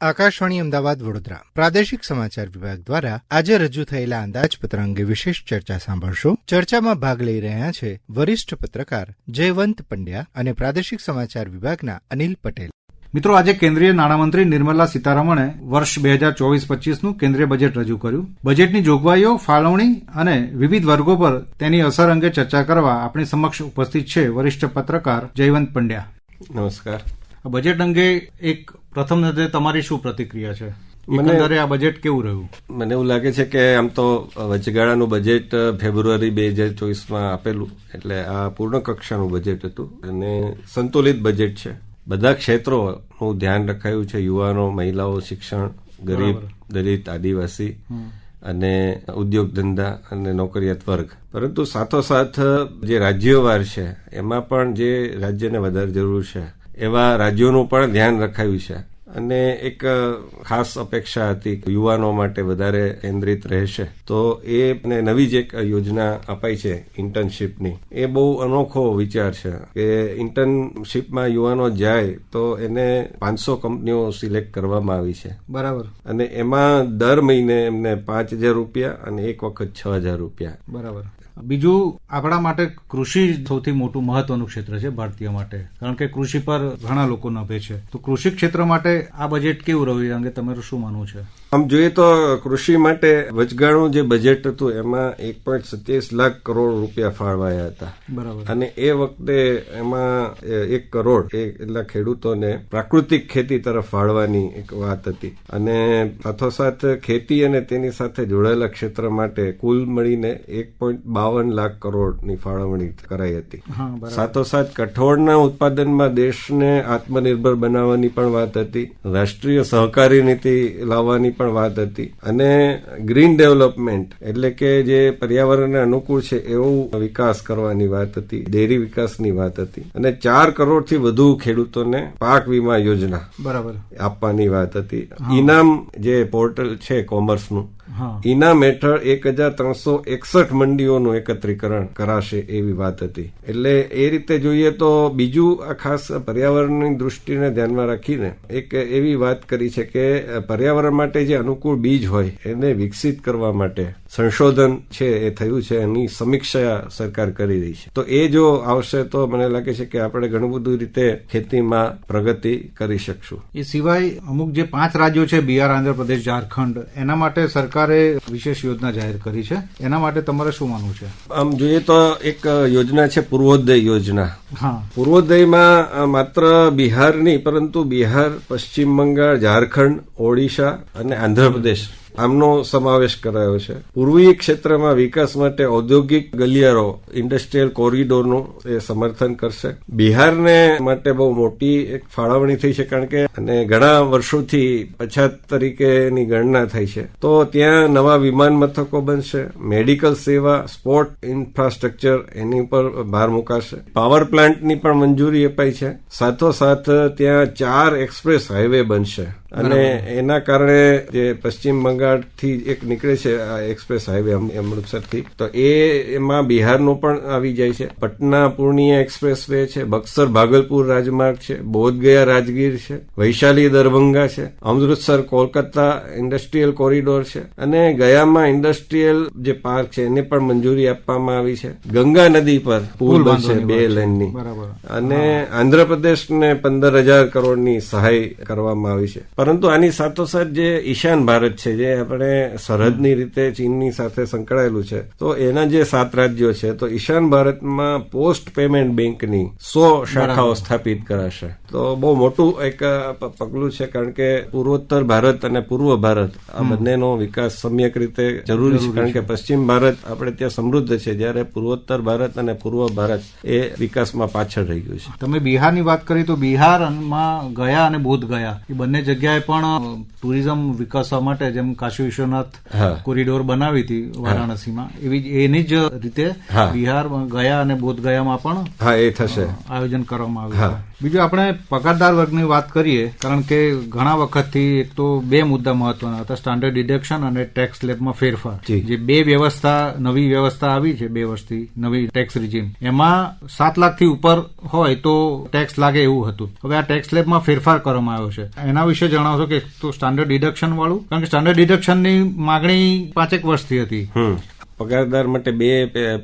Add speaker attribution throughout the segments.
Speaker 1: આકાશવાણી અમદાવાદ વડોદરા. પ્રાદેશિક સમાચાર વિભાગ દ્વારા આજે રજૂ થયેલા અંદાજપત્ર અંગે વિશેષ ચર્ચા સાંભળશો. ચર્ચામાં ભાગ લઈ રહ્યા છે વરિષ્ઠ પત્રકાર જયવંત પંડ્યા અને પ્રાદેશિક સમાચાર વિભાગના અનિલ પટેલ.
Speaker 2: મિત્રો આજે કેન્દ્રીય નાણામંત્રી નિર્મલા સીતારમણે વર્ષ બે હજાર ચોવીસ પચીસનું કેન્દ્રીય બજેટ રજૂ કર્યું. બજેટની જોગવાઈઓ ફાળવણી અને વિવિધ વર્ગો પર તેની અસર અંગે ચર્ચા કરવા આપણી સમક્ષ ઉપસ્થિત છે વરિષ્ઠ પત્રકાર જયવંત પંડ્યા.
Speaker 3: નમસ્કાર.
Speaker 2: બજેટ અંગે એક પ્રથમ નજરે તમારી શું પ્રતિક્રિયા છે?
Speaker 3: મને-
Speaker 2: અરે આ બજેટ કેવું રહ્યું?
Speaker 3: મને એવું લાગે છે કે આમ તો વચગાળાનું બજેટ ફેબ્રુઆરી બે હજાર ચોવીસમાં આપેલું. એટલે આ પૂર્ણ કક્ષાનું બજેટ હતું અને સંતુલિત બજેટ છે. બધા ક્ષેત્રોનું ધ્યાન રખાયું છે. યુવાનો મહિલાઓ શિક્ષણ ગરીબ દલિત આદિવાસી અને ઉદ્યોગ ધંધા અને નોકરિયાત વર્ગ. પરંતુ સાથોસાથ જે રાજ્યવાર છે એમાં પણ જે રાજ્યને વધારે જરૂર છે એવા રાજ્યોનું પણ ધ્યાન રખાયું છે. અને એક ખાસ અપેક્ષા હતી કે યુવાનો માટે વધારે કેન્દ્રિત રહેશે. તો એ નવી જ એક યોજના અપાઈ છે ઇન્ટર્નશીપની. એ બહુ અનોખો વિચાર છે કે ઇન્ટર્નશીપમાં યુવાનો જાય તો એને પાંચસો કંપનીઓ સિલેક્ટ કરવામાં આવી છે.
Speaker 2: બરાબર.
Speaker 3: અને એમાં દર મહિને એમને પાંચ હજાર રૂપિયા અને એક વખત છ હજાર રૂપિયા.
Speaker 2: બરાબર. બીજું આપણા માટે કૃષિ સૌથી મોટું મહત્વનું ક્ષેત્ર છે ભારતીય માટે. કારણ કે કૃષિ પર ઘણા લોકો નભે છે. તો કૃષિ ક્ષેત્ર માટે આ બજેટ કેવું રહ્યું એ અંગે તમારું શું માનવું છે?
Speaker 3: આમ જોઈએ તો કૃષિ માટે વચગાળું જે બજેટ હતું એમાં એક પોઈન્ટ સત્યાવીસ લાખ કરોડ રૂપિયા ફાળવાયા હતા.
Speaker 2: બરાબર.
Speaker 3: અને એ વખતે એમાં એક કરોડ એટલા ખેડૂતોને પ્રાકૃતિક ખેતી તરફ ફાળવાની એક વાત હતી. અને સાથોસાથ ખેતી અને તેની સાથે જોડાયેલા ક્ષેત્ર માટે કુલ મળીને એક પોઈન્ટ બાવન લાખ કરોડની ફાળવણી કરાઈ હતી. સાથોસાથ કઠોળના ઉત્પાદનમાં દેશને આત્મનિર્ભર બનાવવાની પણ વાત હતી રાષ્ટ્રીય સહકારી નીતિ લાવવાની પણ વાત હતી અને ગ્રીન ડેવલપમેન્ટ એટલે કે જે પર્યાવરણને અનુકૂળ છે એવું વિકાસ કરવાની વાત હતી ડેરી વિકાસની વાત હતી અને ચાર કરોડથી વધુ ખેડૂતોને પાક વીમા યોજના
Speaker 2: બરાબર.
Speaker 3: આપવાની વાત હતી. ઇનામ જે પોર્ટલ છે કોમર્સનું ઇનામ હેઠળ એક હજાર ત્રણસો એકસઠ મંડીઓનું એકત્રીકરણ કરાશે એવી વાત હતી. એટલે એ રીતે જોઈએ તો બીજું આ ખાસ પર્યાવરણની દૃષ્ટિને ધ્યાનમાં રાખીને એક એવી વાત કરી છે કે પર્યાવરણ માટે જે અનુકૂળ બીજ હોય એને વિકસિત કરવા માટે સંશોધન છે એ થયું છે એની સમીક્ષા સરકાર કરી રહી છે. તો એ જો આવશે તો મને લાગે છે કે આપણે ઘણું બધું રીતે ખેતીમાં પ્રગતિ કરી શકશું.
Speaker 2: એ સિવાય અમુક જે પાંચ રાજ્યો છે બિહાર આંધ્રપ્રદેશ ઝારખંડ એના માટે સરકારે વિશેષ યોજના જાહેર કરી છે. એના માટે તમારે શું માનવું છે?
Speaker 3: આમ જોઈએ તો એક યોજના છે પૂર્વોદય યોજના.
Speaker 2: હા.
Speaker 3: પૂર્વોદયમાં માત્ર બિહાર નહીં પરંતુ બિહાર પશ્ચિમ બંગાળ ઝારખંડ ઓડિશા અને આંધ્રપ્રદેશ આમનો સમાવેશ કરાયો છે. પૂર્વીય ક્ષેત્રમાં વિકાસ માટે ઔદ્યોગિક ગલિયારો ઇન્ડસ્ટ્રીયલ કોરિડોરનું એ સમર્થન કરશે. બિહારને માટે બહુ મોટી એક ફાળવણી થઈ છે કારણ કે અને ઘણા વર્ષોથી પછાત તરીકેની ગણના થઈ છે. તો ત્યાં નવા વિમાન મથકો બનશે મેડિકલ સેવા સ્પોર્ટ ઇન્ફ્રાસ્ટ્રક્ચર એની ઉપર ભાર મુકાશે. પાવર પ્લાન્ટની પણ મંજૂરી અપાઈ છે. સાથોસાથ ત્યાં ચાર એક્સપ્રેસ હાઈવે બનશે. અને એના કારણે જે પશ્ચિમ બંગાળથી એક નીકળે છે આ એક્સપ્રેસ હાઈવે અમ- અમૃતસરથી તો એ એમાં બિહારનો પણ આવી જાય છે. પટના પૂર્ણિયા એક્સપ્રેસ વે છે બક્સર ભાગલપુર રાજમાર્ગ છે બોધ ગયા રાજગીર છે વૈશાલી દરભંગા છે અમૃતસર કોલકાતા ઇન્ડસ્ટ્રીયલ કોરિડોર છે અને ગયામાં ઇન્ડસ્ટ્રીયલ જે પાર્ક છે એને પણ મંજૂરી આપવામાં આવી છે. ગંગા નદી પર પુલ બનશે બે લેનની
Speaker 2: બરાબર.
Speaker 3: અને આંધ્રપ્રદેશને પંદર હજાર કરોડની સહાય કરવામાં આવી છે. પરંતુ આની સાથોસાથ જે ઈશાન ભારત છે જે આપણે સરહદની રીતે ચીનની સાથે સંકળાયેલું છે તો એના જે સાત રાજ્યો છે તો ઈશાન ભારતમાં પોસ્ટ પેમેન્ટ બેંકની સો શાખાઓ સ્થાપિત કરાશે. તો બહુ મોટું એક પગલું છે કારણ કે પૂર્વોત્તર ભારત અને પૂર્વ ભારત આ બંનેનો વિકાસ સમ્યક રીતે જરૂરી છે. કારણ કે પશ્ચિમ ભારત આપણે ત્યાં સમૃદ્ધ છે જ્યારે પૂર્વોત્તર ભારત અને પૂર્વ ભારત એ વિકાસમાં પાછળ રહી ગયું છે.
Speaker 2: તમે બિહારની વાત કરી તો બિહારમાં ગયા અને બોધ ગયા. એ બંને જગ્યાએ પણ ટુરિઝમ વિકાસવા માટે જેમ કાશી વિશ્વનાથ કોરિડોર બનાવી હતી વારાણસીમાં એવી એની જ રીતે. બિહાર ગયા અને બોધ ગયામાં પણ
Speaker 3: હા એ થશે.
Speaker 2: આયોજન કરવામાં આવ્યું બીજું આપણે પગારદાર વર્ગની વાત કરીએ કારણ કે ઘણા વખતથી એક તો બે મુદ્દા મહત્વના હતા સ્ટાન્ડર્ડ ડિડક્શન અને ટેક્સ સ્લેબમાં ફેરફાર.
Speaker 3: જી.
Speaker 2: બે વ્યવસ્થા નવી વ્યવસ્થા આવી છે બે વર્ષથી નવી ટેક્સ રિજીમ એમાં સાત લાખથી ઉપર હોય તો ટેક્સ લાગે એવું હતું. હવે આ ટેક્સ સ્લેબમાં ફેરફાર કરવામાં આવ્યો છે. એના વિશે જણાવશો કે તો સ્ટાન્ડર્ડ ડિડક્શન વાળું કારણ કે સ્ટાન્ડર્ડ ડિડક્શનની માગણી પાંચેક વર્ષથી હતી.
Speaker 3: પગારદાર માટે બે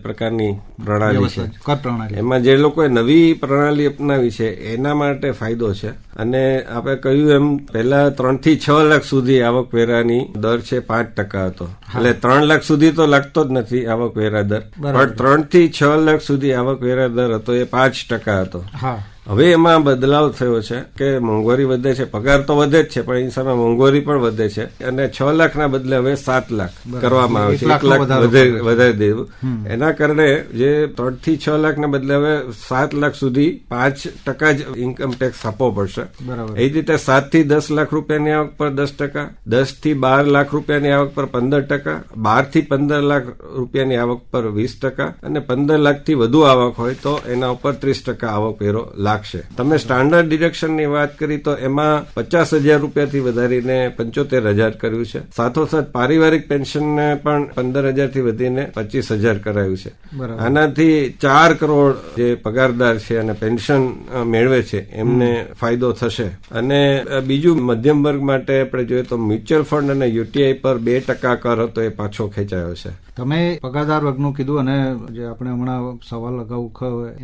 Speaker 3: પ્રકારની પ્રણાલી છે.
Speaker 2: કર પ્રણાલી?
Speaker 3: એમાં જે લોકોએ નવી પ્રણાલી અપનાવી છે એના માટે ફાયદો છે. અને આપણે કહ્યું એમ પહેલા ત્રણથી છ લાખ સુધી આવકવેરાની દર છે પાંચ ટકા હતો. એટલે ત્રણ લાખ સુધી તો લાગતો જ નથી આવકવેરા દર. પણ ત્રણથી છ લાખ સુધી આવકવેરા દર હતો એ પાંચ ટકા હતો.
Speaker 2: હા.
Speaker 3: હવે એમાં બદલાવ થયો છે કે મોંઘવારી વધે છે. પગાર તો વધે જ છે પણ એની સામે મોંઘવારી પણ વધે છે. અને છ લાખના બદલે હવે સાત લાખ કરવામાં આવે છે. એક લાખ
Speaker 2: વધારી
Speaker 3: દેવું. એના કારણે જે ત્રણથી છ લાખના બદલે હવે સાત લાખ સુધી પાંચ ટકા જ ઇન્કમ ટેક્સ આપવો પડશે.
Speaker 2: બરાબર.
Speaker 3: એ જ રીતે સાતથી દસ લાખ રૂપિયાની આવક પર દસ ટકા દસથી બાર લાખ રૂપિયાની આવક પર પંદર ટકા બારથી પંદર લાખ રૂપિયાની આવક પર વીસ ટકા અને પંદર લાખથી વધુ આવક હોય તો એના ઉપર ત્રીસ ટકા આવક વેરો લાગશે. તમે સ્ટાન્ડર્ડ ડિરેક્શનની વાત કરી તો એમાં પચાસ હજાર રૂપિયાથી વધારીને પંચોતેર હજાર કર્યું છે. સાથોસાથ પારિવારિક પેન્શનને પણ પંદર હજારથી વધીને પચીસ હજાર કરાયું છે. આનાથી ચાર કરોડ જે પગારદાર છે અને પેન્શન મેળવે છે એમને ફાયદો થશે. અને બીજું મધ્યમ વર્ગ માટે આપણે જોઈએ તો મ્યુચ્યુઅલ ફંડ અને યુટીઆઈ પર બે ટકા કર હતો એ પાછો ખેંચાયો છે.
Speaker 2: તમે પગારદાર વર્ગનું કીધું અને જે આપણે હમણાં સવાલ અગાઉ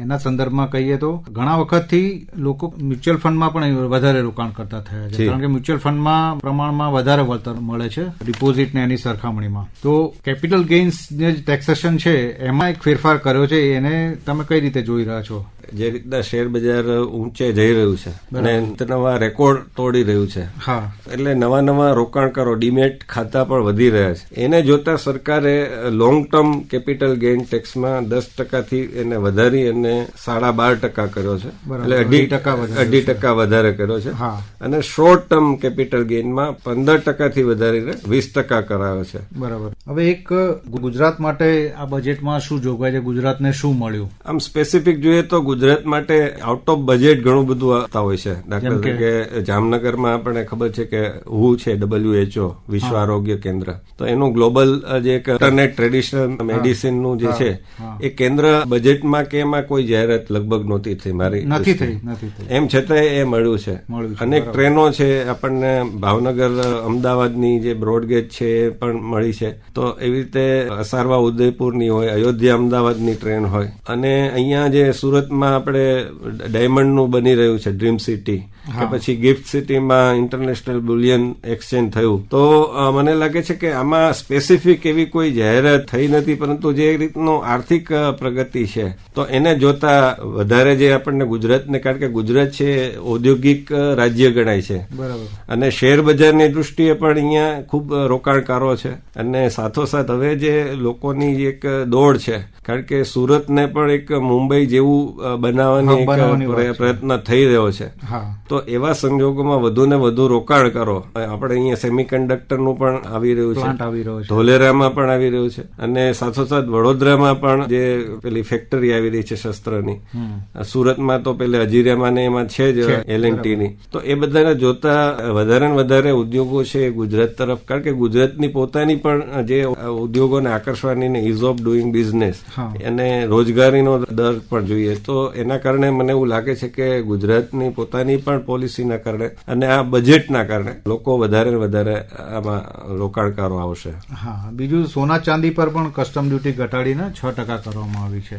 Speaker 2: એના સંદર્ભમાં કહીએ તો ઘણા વખતથી લોકો મ્યુચ્યુઅલ ફંડમાં પણ વધારે રોકાણ કરતા થયા છે. કારણ કે મ્યુચ્યુઅલ ફંડમાં પ્રમાણમાં વધારે વળતર મળે છે ડિપોઝિટ ને એની સરખામણીમાં. તો કેપિટલ ગેઇન્સ જે ટેક્સેશન છે એમાં એક ફેરફાર કર્યો છે એને તમે કઈ રીતે જોઈ રહ્યા છો?
Speaker 3: જે રીતના શેર બજાર ઊંચે જઈ રહ્યું છે અને નવા રેકોર્ડ તોડી રહ્યું છે.
Speaker 2: હા.
Speaker 3: એટલે નવા નવા રોકાણકારો ડીમેટ ખાતા પણ વધી રહ્યા છે. એને જોતા સરકારે લોંગ ટર્મ કેપિટલ ગેઇન ટેક્સમાં દસ ટકાથી એને વધારી અને સાડા બાર ટકા કર્યો છે. એટલે અઢી
Speaker 2: ટકા
Speaker 3: અઢી ટકા વધારે કર્યો છે.
Speaker 2: હા.
Speaker 3: અને શોર્ટ ટર્મ કેપિટલ ગેઇનમાં પંદર ટકાથી વધારીને વીસ ટકા કરાયો છે.
Speaker 2: બરાબર. હવે એક ગુજરાત માટે આ બજેટમાં શું જોગવાઈ છે? ગુજરાતને શું મળ્યું?
Speaker 3: આમ સ્પેસિફિક જોઈએ તો ગુજરાત માટે આઉટ ઓફ બજેટ ઘણું બધું આવતા હોય છે. દાખલા
Speaker 2: કે?
Speaker 3: તરીકે જામનગરમાં આપણને ખબર છે કે હુ છે ડબલ્યુએચઓ વિશ્વ આરોગ્ય કેન્દ્ર. તો એનું ગ્લોબલ જે એક ઇન્ટરનેટ ટ્રેડિશનલ મેડિસિનનું જે છે એ કેન્દ્ર બજેટમાં કે એમાં કોઈ જાહેરાત લગભગ નહોતી થઈ મારી
Speaker 2: નથી થઈ
Speaker 3: એમ છતાંય એ મળ્યું છે. અનેક ટ્રેનો છે આપણને ભાવનગર અમદાવાદની જે બ્રોડગેજ છે એ પણ મળી છે. તો એવી રીતે અસારવા ઉદયપુરની હોય અયોધ્યા અમદાવાદની ટ્રેન હોય. અને અહીંયા જે સુરતમાં આપણે ડાયમંડનું બની રહ્યું છે ડ્રીમ સિટી. કે પછી ગિફ્ટ સિટીમાં ઇન્ટરનેશનલ બુલિયન એક્સચેન્જ થયું. તો મને લાગે છે કે આમાં સ્પેસિફિક એવી કોઈ જાહેરાત થઈ નથી પરંતુ જે રીતનું આર્થિક પ્રગતિ છે તો એને જોતા વધારે જે આપણને ગુજરાતને કારણ કે ગુજરાત છે ઔદ્યોગિક રાજ્ય ગણાય છે.
Speaker 2: બરાબર.
Speaker 3: અને શેર બજારની દૃષ્ટિએ પણ અહીંયા ખૂબ રોકાણકારો છે. અને સાથોસાથ હવે જે લોકોની એક દોડ છે કારણ કે સુરતને પણ એક મુંબઈ જેવું બનાવવાની. પ્રયત્ન થઈ રહ્યો છે. તો એવા સંજોગોમાં વધુ ને વધુ રોકાણ કરો. આપણે અહીંયા સેમિકન્ડક્ટરનું પણ આવી રહ્યું છે. ધોલેરામાં પણ આવી રહ્યું છે. અને સાથોસાથ વડોદરામાં પણ જે પેલી ફેક્ટરી આવી રહી છે શસ્ત્રની. સુરતમાં તો પેલે અજીરામાં ને એમાં છે જ એલની તો એ બધાને જોતા વધારે ને વધારે ઉદ્યોગો છે ગુજરાત તરફ. કારણ કે ગુજરાતની પોતાની પણ જે ઉદ્યોગોને આકર્ષવાની ને ઇઝ ઓફ ડુઈંગ બિઝનેસ. અને રોજગારીનો દર પણ જોઈએ. તો એના કારણે મને એવું લાગે છે કે ગુજરાતની પોતાની પણ પોલિસીના કારણે અને આ બજેટના કારણે લોકો વધારે વધારે આમાં રોકાણકારો આવશે.
Speaker 2: હા બીજું સોના ચાંદી પર પણ કસ્ટમ ડ્યુટી ઘટાડીને છ ટકા કરવામાં આવી છે.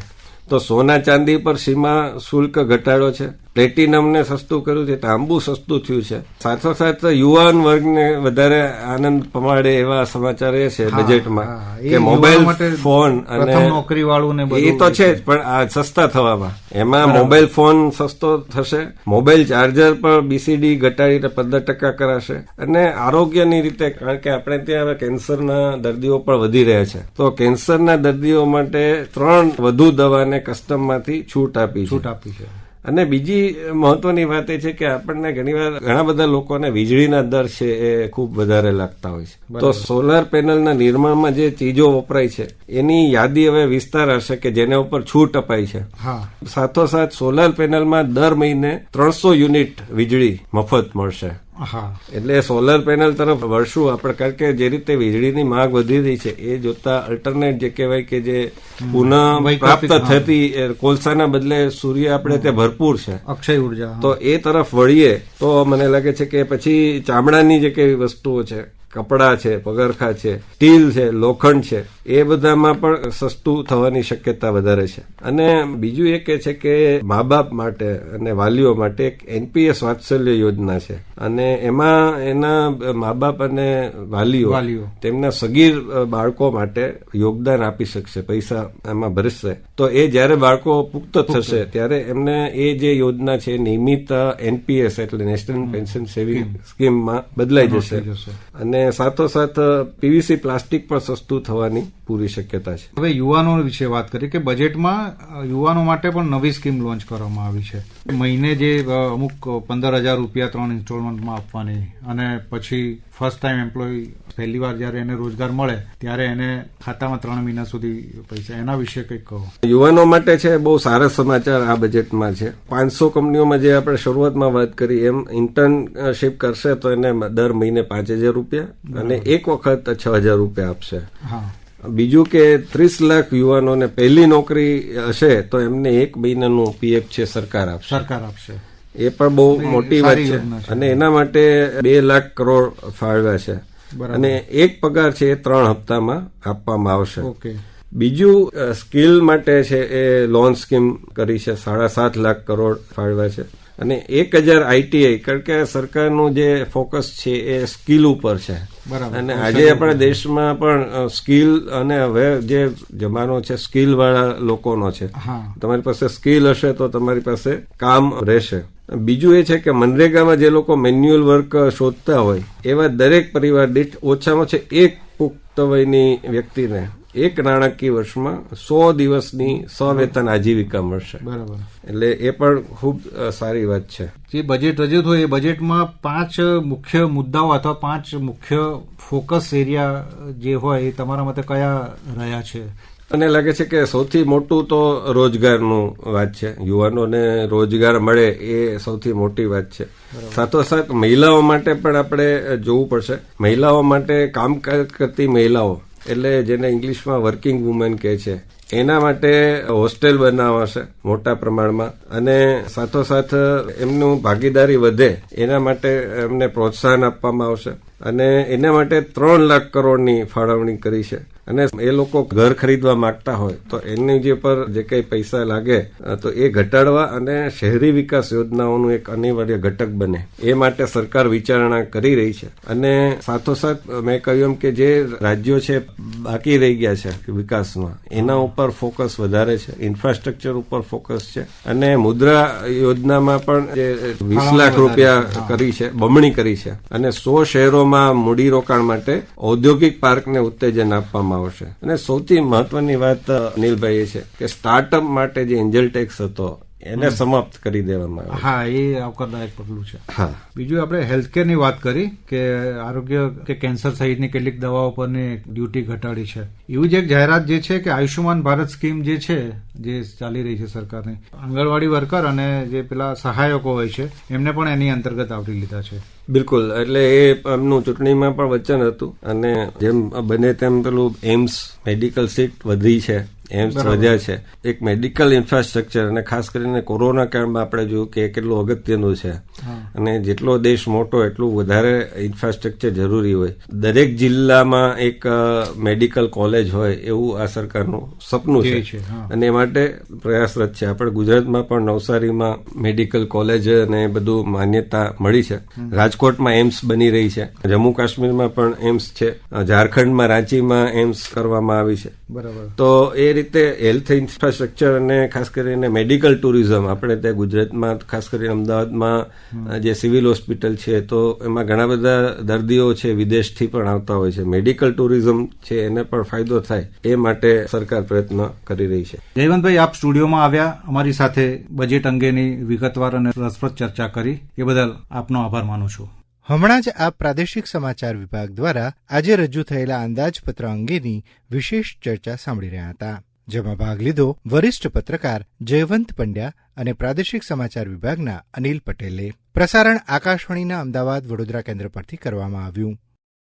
Speaker 3: તો સોના ચાંદી પર સીમા શુલ્ક ઘટાડો છે. પ્લેટિનમને સસ્તું કર્યું છે તાંબુ સસ્તું થયું છે. સાથોસાથ યુવાન વર્ગને વધારે આનંદ પમાડે એવા સમાચાર એ છે બજેટમાં કે મોબાઈલ
Speaker 2: માટે
Speaker 3: ફોન અને
Speaker 2: નોકરી વાળું ને
Speaker 3: એ તો છે જ પણ આ સસ્તા થવામાં. એમાં મોબાઈલ ફોન સસ્તો થશે મોબાઈલ ચાર્જર પર બીસીડી ઘટાડીને પંદર ટકા કરાશે. અને આરોગ્યની રીતે કારણ કે આપણે ત્યાં હવે કેન્સરના દર્દીઓ પણ વધી રહ્યા છે. તો કેન્સરના દર્દીઓ માટે ત્રણ વધુ દવાને કસ્ટમમાંથી છૂટ આપી
Speaker 2: છૂટ આપી છે.
Speaker 3: અને બીજી મહત્વની વાત એ છે કે આપણને ઘણીવાર ઘણા બધા લોકોને વીજળીના દર છે એ ખૂબ વધારે લાગતા હોય છે. તો સોલાર પેનલના નિર્માણમાં જે ચીજો વપરાય છે એની યાદી હવે વિસ્તાર હશે કે જેના ઉપર છૂટ અપાઈ છે. સાથોસાથ સોલાર પેનલમાં દર મહિને ત્રણસો યુનિટ વીજળી મફત મળશે.
Speaker 2: હા
Speaker 3: એટલે સોલર પેનલ તરફ વળશું આપણે કારણ કે જે રીતે વીજળીની માંગ વધી રહી છે એ જોતા અલ્ટરનેટ જે કહેવાય કે જે પુનઃ પ્રાપ્ત. થતી કોલસાના બદલે સૂર્ય આપણે ત્યાં ભરપૂર છે.
Speaker 2: અક્ષય ઊર્જા
Speaker 3: તો એ તરફ વળીએ તો મને લાગે છે કે પછી ચામડાની જે કેવી વસ્તુઓ છે કપડા છે પગરખા છે સ્ટીલ છે લોખંડ છે એ બધામાં પણ સસ્તું થવાની શક્યતા વધારે છે. અને બીજું એ કે છે કે મા બાપ માટે અને વાલીઓ માટે એક એનપીએસ વાત્સલ્ય યોજના છે. અને એમાં એના મા બાપ અને વાલીઓ
Speaker 2: વાલીઓ.
Speaker 3: તેમના સગીર બાળકો માટે યોગદાન આપી શકશે પૈસા એમાં ભરશે. તો એ જ્યારે બાળકો પુખ્ત થશે ત્યારે એમને એ જે યોજના છે નિયમિત એનપીએસ એટલે નેશનલ પેન્શન સેવિંગ સ્કીમમાં બદલાઈ જશે. અને સાથોસાથ પીવીસી પ્લાસ્ટિક પણ સસ્તું થવાની પૂરી શક્યતા છે.
Speaker 2: હવે યુવાનો વિશે વાત કરીએ કે બજેટમાં યુવાનો માટે પણ નવી સ્કીમ લોન્ચ કરવામાં આવી છે. મહિને જે અમુક પંદર હજાર રૂપિયા ત્રણ ઇન્સ્ટોલમેન્ટમાં આપવાની અને પછી ફર્સ્ટ ટાઈમ એમ્પ્લોય પહેલી વાર જ્યારે એને રોજગાર મળે ત્યારે એને ખાતામાં ત્રણ મહિના સુધી પૈસા. એના વિશે કંઈક કહો.
Speaker 3: યુવાનો માટે છે બહુ સારા સમાચાર આ બજેટમાં છે. પાંચસો કંપનીઓમાં જે આપણે શરૂઆતમાં વાત કરી એમ ઇન્ટર્નશીપ કરશે તો એને દર મહિને પાંચ હજાર રૂપિયા અને એક વખત છ હજાર રૂપિયા આપશે.
Speaker 2: હા.
Speaker 3: બીજું કે ત્રીસ લાખ યુવાનોને પહેલી નોકરી હશે તો એમને એક મહિનાનું પીએફ છે સરકાર આપશે.
Speaker 2: સરકાર આપશે.
Speaker 3: એ પણ બહુ મોટી વાત છે. અને એના માટે બે લાખ કરોડ ફાળવ્યા છે. અને એક પગાર છે એ ત્રણ હપ્તામાં આપવામાં આવશે.
Speaker 2: ઓકે.
Speaker 3: બીજું સ્કિલ માટે છે એ લોન સ્કીમ કરી છે. સાડા સાત લાખ કરોડ ફાળવ્યા છે. અને એક હજાર આઈટીઆઈ કારણ કે સરકારનું જે ફોકસ છે એ સ્કિલ ઉપર છે. અને આજે આપણા દેશમાં પણ સ્કિલ અને હવે જે જમાનો છે સ્કિલ વાળા લોકોનો છે. તમારી પાસે સ્કિલ હશે તો તમારી પાસે કામ રહેશે. બીજું એ છે કે મનરેગામાં જે લોકો મેન્યુઅલ વર્ક શોધતા હોય એવા દરેક પરિવાર દીઠ ઓછામાં ઓછા એક પુખ્ત વયની વ્યક્તિને એક નાણાકીય વર્ષમાં સો દિવસની સવેતન આજીવિકા મળશે.
Speaker 2: બરાબર.
Speaker 3: એટલે એ પણ ખૂબ સારી વાત છે.
Speaker 2: જે બજેટ રજૂ થયું એ બજેટમાં પાંચ મુખ્ય મુદ્દાઓ અથવા પાંચ મુખ્ય ફોકસ એરિયા જે હોય એ તમારા મતે કયા રહ્યા છે?
Speaker 3: મને લાગે છે કે સૌથી મોટું તો રોજગારનું વાત છે. યુવાનોને રોજગાર મળે એ સૌથી મોટી વાત છે. સાથોસાથ મહિલાઓ માટે પણ આપણે જોવું પડશે. મહિલાઓ માટે કામકાજ કરતી મહિલાઓ એટલે જેને ઇંગ્લિશમાં વર્કિંગ વુમેન કહે છે, એના માટે હોસ્ટેલ બનાવાશે મોટા પ્રમાણમાં. અને સાથોસાથ એમનું ભાગીદારી વધે, એના માટે એમને પ્રોત્સાહન આપવામાં આવશે. અને એના માટે ત્રણ લાખ કરોડની ફાળવણી કરી છે. અને એ લોકો ઘર ખરીદવા માંગતા હોય તો એની જે પર જે કઈ પૈસા લાગે તો એ ઘટાડવા અને શહેરી વિકાસ યોજનાઓનું એક અનિવાર્ય ઘટક બને. એ માટે સરકાર વિચારણા કરી રહી છે. અને સાથોસાથ મેં કહ્યું એમ કે જે રાજ્યો છે બાકી રહી ગયા છે વિકાસમાં એના ઉપર ફોકસ વધારે છે ઇન્ફ્રાસ્ટ્રક્ચર ઉપર ફોકસ છે. અને મુદ્રા યોજનામાં પણ જે વીસ લાખ રૂપિયા કરી છે બમણી કરી છે. અને સો શહેરોમાં મૂડીરોકાણ માટે ઔદ્યોગિક પાર્કને ઉત્તેજન આપવામાં આવશે. અને સૌથી મહત્વની વાત અનિલભાઈ એ છે કે સ્ટાર્ટઅપ માટે જે એન્જલ ટેક્સ હતો એને સમાપ્ત કરી દેવામાં
Speaker 2: હા એ આવકારદાયક પગલું છે.
Speaker 3: હા.
Speaker 2: બીજું આપણે હેલ્થકેરની વાત કરી કે આરોગ્ય કે કેન્સર સહિતની કેટલીક દવાઓ પરની ડ્યુટી ઘટાડી છે. એવું જ એક જાહેરાત જે છે કે આયુષ્યમાન ભારત સ્કીમ જે છે જે ચાલી રહી છે સરકારની આંગણવાડી વર્કર અને જે પેલા સહાયકો હોય છે એમને પણ એની અંતર્ગત આવરી લીધા છે.
Speaker 3: બિલકુલ એટલે એ એમનું ચૂંટણીમાં પણ વચન હતું. અને જેમ બને તેમ પેલું એમ્સ મેડિકલ સીટ વધી છે એમ્સ વધ્યા છે. એક મેડિકલ ઇન્ફ્રાસ્ટ્રક્ચર અને ખાસ કરીને કોરોના કાળમાં આપણે જોયું કે કેટલું અગત્યનું છે. અને જેટલો દેશ મોટો એટલું વધારે ઇન્ફ્રાસ્ટ્રક્ચર જરૂરી હોય. દરેક જિલ્લામાં એક મેડિકલ કોલેજ હોય એવું આ સરકારનું સપનું છે. અને એ માટે પ્રયાસરત છે. આપણે ગુજરાતમાં પણ નવસારીમાં મેડિકલ કોલેજ અને બધું માન્યતા મળી છે. રાજકોટમાં એમ્સ બની રહી છે. જમ્મુ કાશ્મીરમાં પણ એમ્સ છે. ઝારખંડમાં રાંચીમાં એમ્સ કરવામાં આવી છે.
Speaker 2: બરાબર.
Speaker 3: તો એ રીતે હેલ્થ ઇન્ફ્રાસ્ટ્રક્ચર અને ખાસ કરીને મેડિકલ ટુરિઝમ આપણે ત્યાં ગુજરાતમાં ખાસ કરીને અમદાવાદમાં જે સિવિલ હોસ્પિટલ છે તો એમાં ઘણા બધા દર્દીઓ છે વિદેશથી પણ આવતા હોય છે. મેડિકલ ટુરિઝમ છે એને પણ ફાયદો થાય. એ માટે સરકાર પ્રયત્ન કરી રહી છે.
Speaker 2: જયવંતભાઈ આપ સ્ટુડિયોમાં આવ્યા. અમારી સાથે બજેટ અંગેની વિગતવાર અને રસપ્રદ ચર્ચા કરી. એ બદલ આપનો આભાર માનું છું.
Speaker 1: હમણાં જ આ પ્રાદેશિક સમાચાર વિભાગ દ્વારા આજે રજૂ થયેલા અંદાજપત્ર અંગેની વિશેષ ચર્ચા સાંભળી રહ્યા હતા. જેમાં ભાગ લીધો વરિષ્ઠ પત્રકાર જયવંત પંડ્યા અને પ્રાદેશિક સમાચાર વિભાગના અનિલ પટેલે. પ્રસારણ આકાશવાણીના અમદાવાદ વડોદરા કેન્દ્ર પરથી કરવામાં આવ્યું.